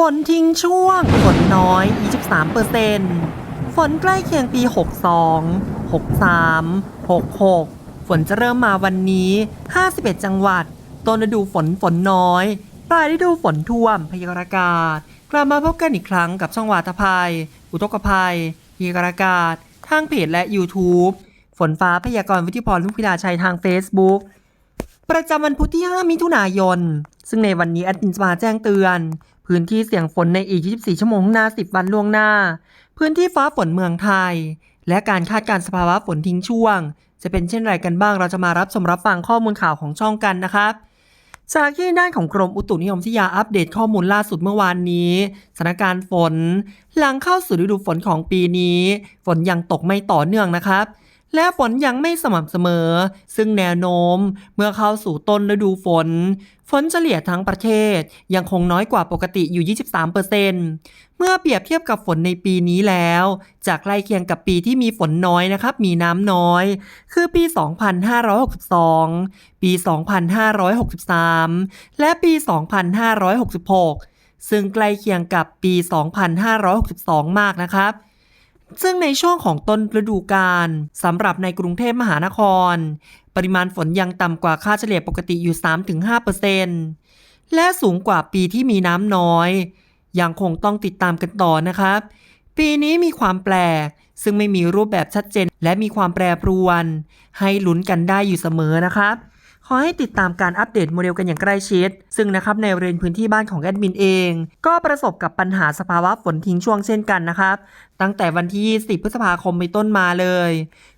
ฝนทิ้งช่วง ฝนน้อย 23%ฝนใกล้เคียงปี 62 63 66 ฝนจะเริ่มมาวันนี้ 51 จังหวัด ต้นฤดูฝนฝนน้อย ปลายฤดูฝนท่วม พยากรณ์อากาศ กลับมาพบกันอีกครั้งกับช่องวาตภัย อุทกภัย พยากรณ์อากาศ ทางเพจและ YouTube ฝนฟ้าพยากรณ์วิทยพรลุงพิลาชัยทาง Facebook ประจำวันพุธที่ 5 มิถุนายน ซึ่งในวันนี้แอดมินจะมาแจ้งเตือน พื้นที่เสี่ยงฝนในอีก 24 ชั่วโมงหน้า 10 วันล่วงหน้า พื้นที่ฟ้าฝนเมืองไทย และการคาดการสภาวะฝนทิ้งช่วง จะเป็นเช่นไรกันบ้างเราจะมารับชมรับฟังข้อมูลข่าวของช่องกันนะครับจากที่ด้านของกรมอุตุนิยมวิทยาอัปเดตข้อมูลล่าสุดเมื่อวานนี้สถานการณ์ฝน หลังเข้าสู่ฤดูฝนของปีนี้ ฝนยังตกไม่ต่อเนื่องนะครับ และฝนยังไม่สม่ำเสมอ ซึ่งแนวโน้มเมื่อเข้าสู่ต้นฤดูฝน ฝนเฉลี่ยทั้งประเทศยังคงน้อยกว่าปกติอยู่ 23%เมื่อเปรียบเทียบกับฝนในปีนี้แล้ว จากใกล้เคียงกับปีที่มีฝนน้อยนะครับ มีน้ำน้อย คือปี 2562 ปี 2563 และปี 2566 ซึ่งใกล้เคียงกับปี 2562 มากนะครับ ซึ่งในช่วงของต้นฤดูกาลสำหรับในกรุงเทพมหานคร ปริมาณฝนยังต่ำกว่าค่าเฉลี่ยปกติอยู่ 3-5%และสูงกว่าปีที่มีน้ำน้อย ยังคงต้องติดตามกันต่อนะครับ ปีนี้มีความแปลก ซึ่งไม่มีรูปแบบชัดเจน และมีความแปรปรวน ให้ลุ้นกันได้อยู่เสมอนะครับ ขอให้ติดตามการอัปเดตโมเดลกันอย่างใกล้ชิด ซึ่งนะครับในบริเวณพื้นที่บ้านของแอดมินเอง ก็ประสบกับปัญหาสภาวะฝนทิ้งช่วงเช่นกันนะครับ ตั้งแต่วันที่20พฤษภาคมไปต้นมาเลย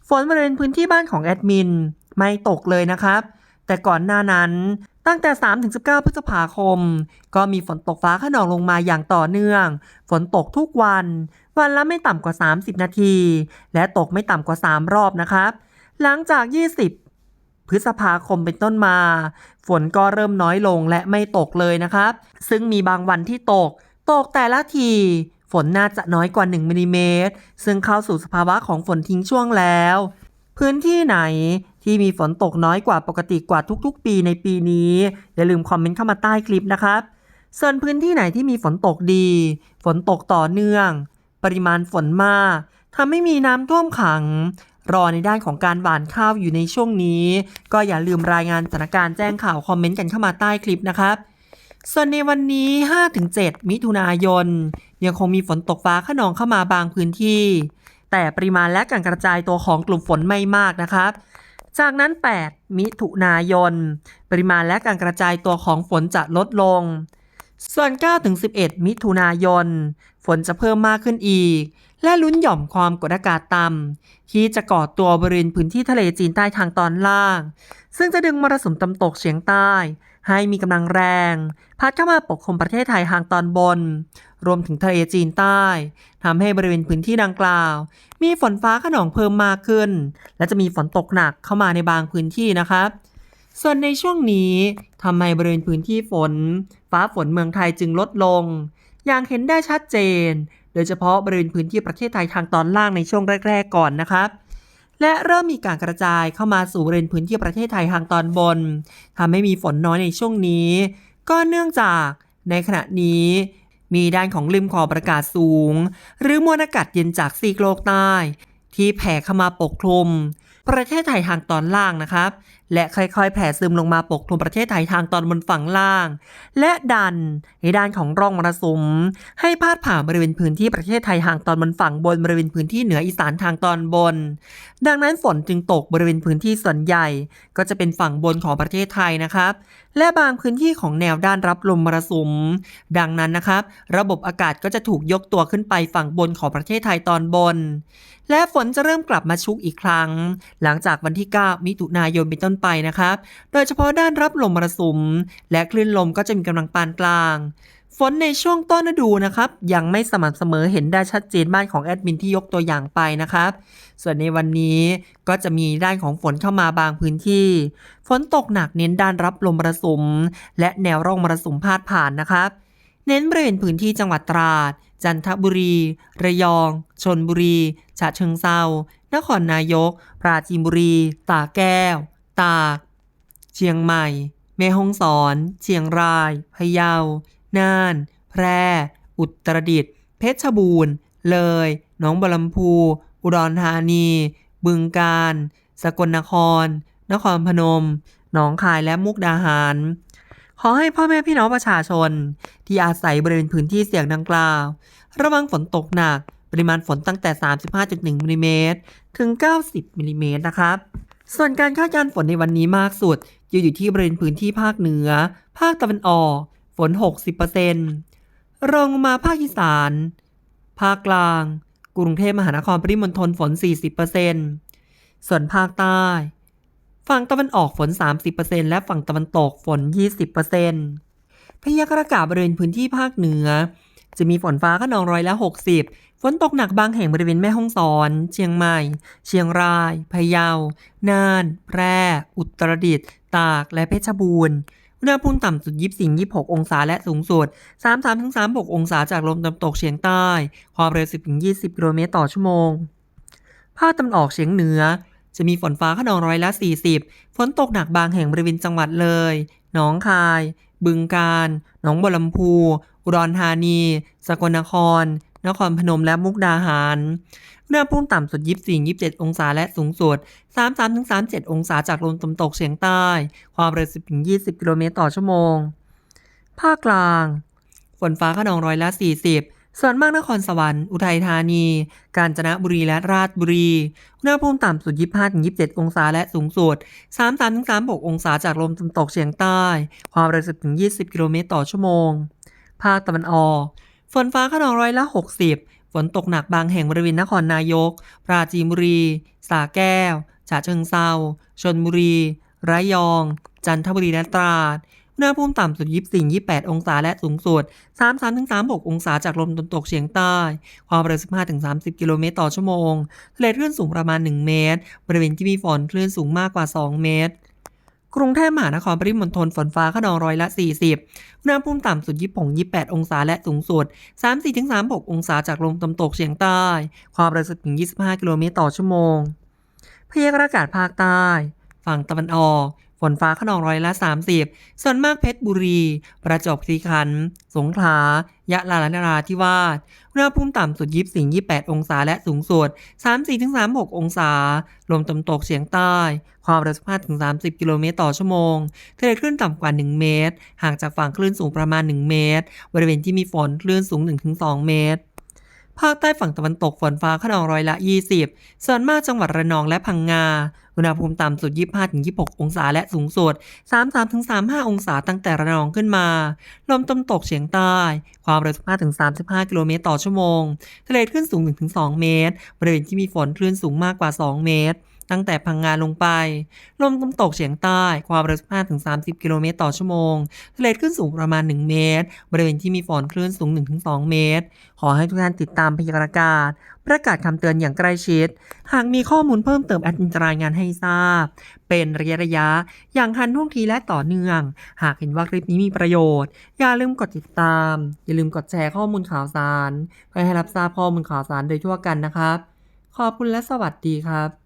ฝนบริเวณพื้นที่บ้านของแอดมินไม่ตกเลยนะครับ แต่ก่อนหน้านั้นตั้งแต่ 3-19 พฤษภาคม ก็มีฝนตกฟ้าขนองลงมาอย่างต่อเนื่อง ฝนตกทุกวัน วันละไม่ต่ำกว่า 30 นาที และตกไม่ต่ำกว่า 3 รอบนะครับ หลังจาก 20 พฤษภาคมเป็นต้นมา ฝนก็เริ่มน้อยลงและไม่ตกเลยนะครับ ซึ่งมีบางวันที่ตก ตกแต่ละที ฝนน่าจะน้อยกว่า 1มิลลิเมตร ซึ่งเข้าสู่สภาวะของฝนทิ้งช่วงแล้ว พื้นที่ไหนที่มีฝนตกน้อยกว่าปกติกว่าทุกๆ ปีในปีนี้ อย่าลืมคอมเมนต์เข้ามาใต้คลิปนะครับ ส่วนพื้นที่ไหนที่มีฝนตกดี ฝนตกต่อเนื่อง ปริมาณฝนมากทำให้มีน้ำท่วมขัง รอในด้านของการหวานข้าวอยู่ในช่วงนี้ ก็อย่าลืมรายงานสถานการณ์แจ้งข่าวคอมเมนต์กันเข้ามาใต้คลิปนะครับส่วนในวันนี้ 5-7 มิถุนายน ยังคงมีฝนตกฟ้าขนองเข้ามาบางพื้นที่ แต่ปริมาณและการกระจายตัวของกลุ่มฝนไม่มากนะครับ จากนั้น 8 มิถุนายน ปริมาณและการกระจายตัวของฝนจะลดลง ส่วน 9-11 มิถุนายน ฝนจะเพิ่มมากขึ้นอีก และลุ้นหย่อมความกดอากาศต่ำที่จะก่อตัวบริเวณพื้นที่ทะเลจีนใต้ทางตอนล่าง ซึ่งจะดึงมรสุมตะวันตกเฉียงใต้ ให้มีกำลังแรง พัดเข้ามาปกคลุมประเทศไทยทางตอนบน รวมถึงทะเลจีนใต้ทำให้บริเวณพื้นที่ดังกล่าว มีฝนฟ้าขนองเพิ่มมากขึ้น และจะมีฝนตกหนักเข้ามาในบางพื้นที่นะครับส่วนในช่วงนี้ทำให้บริเวณพื้นที่ฝน ฟ้าฝนเมืองไทยจึงลดลง อย่างเห็นได้ชัดเจน โดยเฉพาะบริเวณพื้นที่ประเทศไทยทางตอนล่างในช่วงแรก ๆ ก่อนนะครับและเริ่มมีการกระจายเข้ามาสู่บริเวณพื้นที่ประเทศไทยทางตอนบนทำให้มีฝนน้อยในช่วงนี้ ก็เนื่องจากในขณะนี้ มีด้านของริมขอบอากาศสูง หรือมวลอากาศเย็นจากซีกโลกใต้ ที่แผ่เข้ามาปกคลุม ประเทศไทยทางตอนล่างนะครับและค่อยๆ แผ่ซึมลงมาปกคลุมประเทศไทยทางตอนบนฝั่งล่าง และดันในด้านของร่องมรสุม ให้พาดผ่านบริเวณพื้นที่ประเทศไทยทางตอนบนฝั่งบนบริเวณพื้นที่เหนืออีสานทางตอนบน ดังนั้นฝนจึงตกบริเวณพื้นที่ส่วนใหญ่ ก็จะเป็นฝั่งบนของประเทศไทยนะครับ และบางพื้นที่ของแนวด้านรับลมมรสุม ดังนั้นนะครับ ระบบอากาศก็จะถูกยกตัวขึ้นไปฝั่งบนของประเทศไทยตอนบน และฝนจะเริ่มกลับมาชุกอีกครั้ง หลังจากวันที่ 9 มิถุนายนเป็นต้นไปนะครับ โดยเฉพาะด้านรับลมมรสุม และคลื่นลมก็จะมีกำลังปานกลาง ฝนในช่วงต้นฤดูนะครับ ยังไม่สม่ำเสมอเห็นได้ชัดเจนบ้านของแอดมินที่ยกตัวอย่างไปนะครับ ส่วนในวันนี้ก็จะมีด้านของฝนเข้ามาบางพื้นที่ ฝนตกหนักเน้นด้านรับลมมรสุม และแนวร่องมรสุมพาดผ่านนะครับเน้นบริเวณพื้นที่จังหวัดตราด จันทบุรี ระยอง ชนบุรี ฉะเชิงเซา นครนายก ปราจีนบุรี ตาแก้ว ตาก เชียงใหม่ แม่ฮ่องสอน เชียงราย พะเยา น่าน แพร่ อุตรดิตถ์ เพชรบูรณ์ เลย หนองบัวลำพู อุดรธานี บึงกาฬ สกลนคร นครพนม หนองคายและมุกดาหาร ขอให้พ่อแม่พี่น้องประชาชน ที่อาศัยบริเวณพื้นที่เสี่ยงดังกล่าว ระวังฝนตกหนัก ปริมาณฝนตั้งแต่ 35.1มิลลิเมตรถึง 90มิลลิเมตรนะครับ ส่วนการคาดการณ์ฝนในวันนี้มากสุดจะอยู่ที่บริเวณพื้นที่ภาคเหนือ ภาคตะวันออก ฝน 60%รองมาภาคอีสาน ภาคกลาง กรุงเทพมหานครปริมณฑลฝน 40%ส่วนภาคใต้ ฝั่งตะวันออกฝน 30%และฝั่งตะวันตกฝน 20%พยากรณ์อากาศบริเวณพื้นที่ภาคเหนือ จะมีฝนฟ้าขนองร้อยละ 60 ฝนตกหนักบางแห่งบริเวณแม่ฮ่องสอน เชียงใหม่ เชียงราย พะเยา น่าน แพร่ อุตรดิตถ์ ตาก และเพชรบูรณ์ อุณหภูมิต่ำสุด 24-26 องศาและสูงสุด 33-36 องศาจากลมตะวันตกเฉียงใต้ ความเร็ว 10-20 กิโลเมตรต่อชั่วโมง ภาคตะวันออกเฉียงเหนือ จะมีฝนฟ้าขนองร้อยละ 40 ฝนตกหนักบางแห่งบริเวณจังหวัดเลย หนองคายบึงกาฬ หนองบัวลำพู อุดรธานี สกลนคร นครพนมและมุกดาหารอุณหภูมิต่ำสุด 24-27 องศาและสูงสุด 33-37 องศาจากลมตะวันตกเฉียงใต้ ความเร็ว 10-20 กิโลเมตรต่อชั่วโมง ภาคกลาง ฝนฟ้าขนองร้อยละ 40ส่วนมากนครสวรรค์ อุทัยธานี กาญจนบุรีและราชบุรี อุณหภูมิต่ำสุด 25-27 องศาและสูงสุด 33-36 องศาจากลมตะวันตกเฉียงใต้ ความเร็ว10-20 กิโลเมตรต่อชั่วโมง ภาคตะวันออก ฝนฟ้าขนองร้อยละ 60 ฝนตกหนักบางแห่งบริเวณนครนายก ปราจีนบุรีสระแก้ว ฉะเชิงเซาชลบุรี ระยอง จันทบุรีและตราดอุณหภูมิต่ำสุด 24-28 องศาและสูงสุด 33-36 องศาจากลมตะวันตกเฉียงใต้ ความเร็ว 15-30 กิโลเมตรต่อชั่วโมงทะเลคลื่นสูงประมาณ 1 เมตร บริเวณที่มีฝนคลื่นสูงมากกว่า 2 เมตร กรุงเทพมหานครปริมณฑลฝนฟ้าขนองร้อยละ 40อุณหภูมิต่ำสุดยี่ปงยี่แปดองศาและสูงสุด 34-36 องศาจากลมตะวันตกเฉียงใต้ ความเร็ว10-25 กิโลเมตรต่อชั่วโมง พยากรณ์อากาศภาคใต้ ฝั่งตะวันออก ฝนฟ้าขนองร้อยละ 30 ส่วนมากเพชรบุรี ประจวบคีรีขันธ์สงขลา ยะลาและนราธิวาสอุณหภูมิต่ำสุด 24-28 องศาและสูงสุด 34-36 องศา ลมตะวันตกเฉียงใต้ ความเร็ว15-30 กิโลเมตรต่อชั่วโมงทะเลคลื่นต่ำกว่า 1 เมตร ห่างจากฝั่งคลื่นสูงประมาณ 1 เมตร บริเวณที่มีฝนคลื่นสูง 1-2 เมตร ภาคใต้ฝั่งตะวันตกฝนฟ้าขนองร้อยละ 20 ส่วนมากจังหวัดระนองและพังงา อุณหภูมิต่ำสุด 25-26 องศาและสูงสุด 33-35 องศาตั้งแต่ระนองขึ้นมา ลมตะวันตกเฉียงใต้ ความเร็ว 15-35 กิโลเมตรต่อชั่วโมง ทะเลคลื่นสูง 1-2 เมตร บริเวณที่มีฝนคลื่นสูงมากกว่า 2 เมตร ตั้งแต่พังงาลงไป ลมตะวันตกเฉียงใต้ ความเร็ว 15-30 กิโลเมตรต่อชั่วโมงทะเลคลื่นสูงประมาณ 1 เมตร บริเวณที่มีฝนคลื่นสูง 1-2 เมตร ขอให้ทุกท่านติดตามพยากรณ์อากาศ ประกาศคำเตือนอย่างใกล้ชิด หากมีข้อมูลเพิ่มเติมแอดมินรายงานให้ทราบ เป็นระยะระยะ อย่างทันท่วงทีและต่อเนื่อง หากเห็นว่าคลิปนี้มีประโยชน์ อย่าลืมกดติดตาม อย่าลืมกดแชร์ข้อมูลข่าวสารเพื่อให้รับทราบข้อมูลข่าวสารโดยทั่วกันนะครับ ขอบคุณและสวัสดีครับ